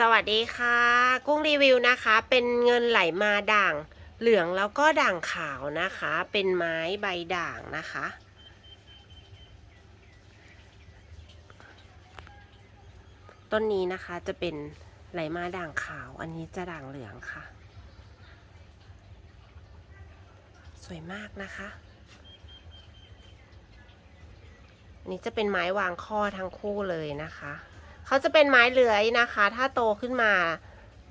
สวัสดีค่ะ กุ้งรีวิวนะคะ เป็นเงินไหลมาด่างเหลืองแล้วก็ด่างขาวนะคะ เป็นไม้ใบด่างนะคะ ต้นนี้นะคะจะเป็นไหลมาด่างขาว อันนี้จะด่างเหลืองค่ะ สวยมากนะคะนนี้จะเป็นไม้วางข้อทั้งคู่เลยนะคะ เขาจะเป็นไม้เลื้อยนะคะ ถ้าโตขึ้นมา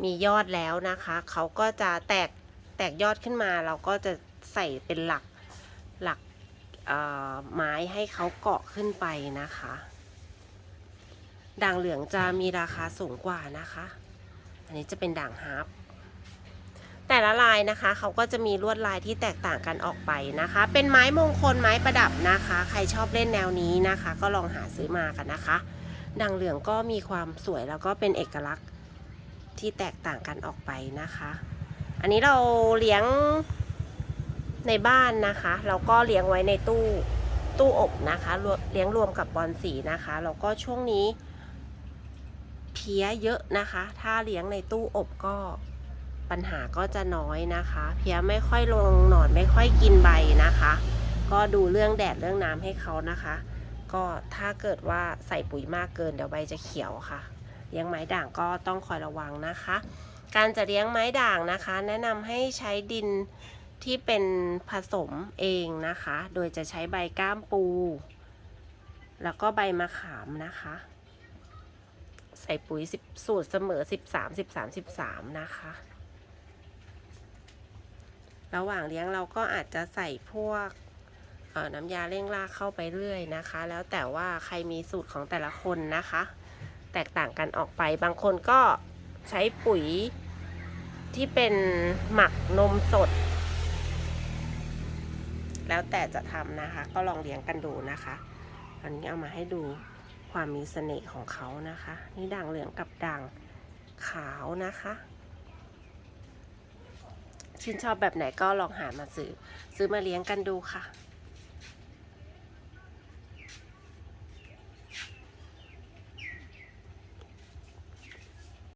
มียอดแล้วนะคะ เขาก็จะแตกแตกยอดขึ้นมา เราก็จะใส่เป็นหลักหลักไม้ให้เขาเกาะขึ้นไปนะคะ ด่างเหลืองจะมีราคาสูงกว่านะคะ อันนี้จะเป็นด่างฮาร์ปแต่ละลายนะคะ เขาก็จะมีลวดลายที่แตกต่างกันออกไปนะคะ เป็นไม้มงคลไม้ประดับนะคะ ใครชอบเล่นแนวนี้นะคะ ก็ลองหาซื้อมากันนะคะ ด่างเหลืองก็มีความสวยแล้วก็เป็นเอกลักษณ์ที่แตกต่างกันออกไปนะคะ อันนี้เราเลี้ยงในบ้านนะคะ เราก็เลี้ยงไว้ในตู้ตู้อบนะคะ เลี้ยงรวมกับบอลสีนะคะแล้วก็ช่วงนี้เพี้ยเยอะนะคะ ถ้าเลี้ยงในตู้อบก็ปัญหาก็จะน้อยนะคะ เพี้ยไม่ค่อยลงหนอนไม่ค่อยกินใบนะคะ ก็ดูเรื่องแดดเรื่องน้ำให้เขานะคะ ก็ถ้าเกิดว่าใส่ปุ๋ยมากเกินเดี๋ยวใบจะเขียวค่ะ เลี้ยงไม้ด่างก็ต้องคอยระวังนะคะ การจะเลี้ยงไม้ด่างนะคะ แนะนำให้ใช้ดินที่เป็นผสมเองนะคะ โดยจะใช้ใบก้ามปู แล้วก็ใบมะขามนะคะ ใส่ปุ๋ยสูตรเสมอ 13 13 13 นะคะ ระหว่างเลี้ยงเราก็อาจจะใส่พวก น้ำยาเร่งรากเข้าไปเรื่อยนะคะ แล้วแต่ว่าใครมีสูตรของแต่ละคนนะคะ แตกต่างกันออกไปบางคนก็ใช้ปุ๋ยที่เป็นหมักนมสด แล้วแต่จะทำนะคะ ก็ลองเลี้ยงกันดูนะคะอันนี้เอามาให้ดูความมีเสน่ห์ของเขานะคะ นี่ด่างเหลืองกับด่างขาวนะคะชื่นชอบแบบไหนก็ลองหามาซื้อซื้อมาเลี้ยงกันดูค่ะ